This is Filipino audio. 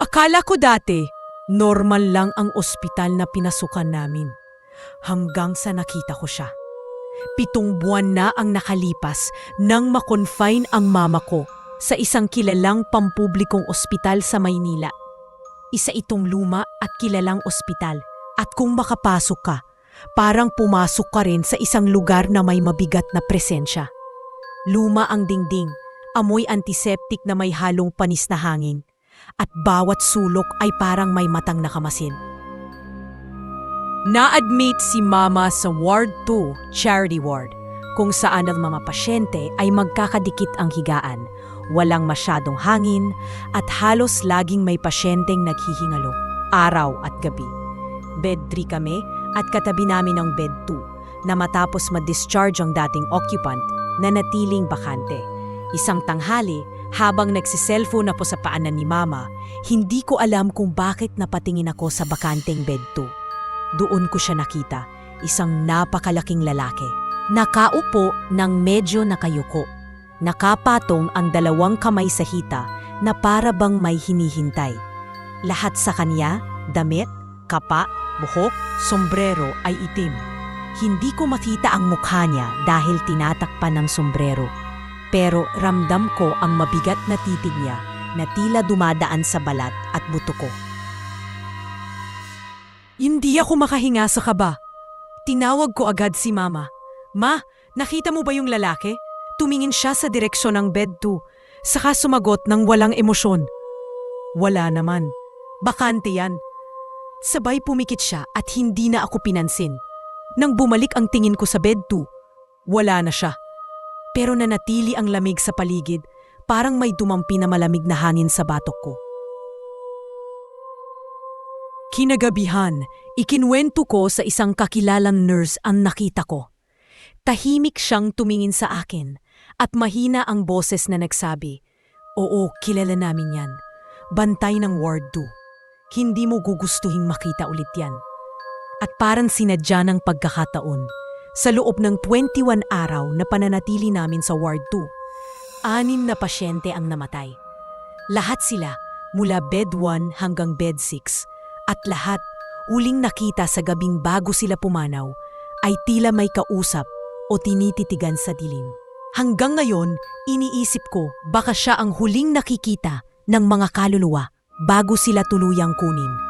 Akala ko dati, normal lang ang ospital na pinasukan namin. Hanggang sa nakita ko siya. Pitong buwan na ang nakalipas nang makonfine ang mama ko sa isang kilalang pampublikong ospital sa Maynila. Isa itong luma at kilalang ospital at kung makapasok ka, parang pumasok ka rin sa isang lugar na may mabigat na presensya. Luma ang dingding, amoy antiseptic na may halong panis na hangin, at bawat sulok ay parang may matang nakamasin. Na-admit si Mama sa Ward 2, Charity Ward, kung saan ang mga pasyente ay magkakadikit ang higaan, walang masyadong hangin, at halos laging may pasyenteng naghihingalo, araw at gabi. Bed 3 kami at katabi namin ang bed 2 na matapos ma-discharge ang dating occupant na natiling bakante. Isang tanghali, habang nagsiselfone ako sa paanan ni Mama, hindi ko alam kung bakit napatingin ako sa bakanteng bed 2. Doon ko siya nakita, isang napakalaking lalaki. Nakaupo ng medyo nakayuko. Nakapatong ang dalawang kamay sa hita na para bang may hinihintay. Lahat sa kanya, damit, kapa, buhok, sombrero ay itim. Hindi ko makita ang mukha niya dahil tinatakpan ng sombrero. Pero ramdam ko ang mabigat na titig niya na tila dumadaan sa balat at buto ko. Hindi ako makahinga sa kaba. Tinawag ko agad si Mama. Ma, nakita mo ba yung lalaki? Tumingin siya sa direksyon ng bed 2, saka sumagot ng walang emosyon. Wala naman. Bakante yan. Sabay pumikit siya at hindi na ako pinansin. Nang bumalik ang tingin ko sa bed 2, wala na siya. Pero nanatili ang lamig sa paligid, parang may dumampi na malamig na hangin sa batok ko. Kinagabihan, ikinwento ko sa isang kakilalang nurse ang nakita ko. Tahimik siyang tumingin sa akin at mahina ang boses na nagsabi, Oo, kilala namin yan. Bantay ng Ward 2. Hindi mo gugustuhing makita ulit yan. At parang sinadya ng pagkakataon, sa loob ng 21 araw na pananatili namin sa Ward 2, anim na pasyente ang namatay. Lahat sila, mula bed 1 hanggang bed 6, at lahat, uling nakita sa gabing bago sila pumanaw, ay tila may kausap o tinititigan sa dilim. Hanggang ngayon, iniisip ko baka siya ang huling nakikita ng mga kaluluwa bago sila tuluyang kunin.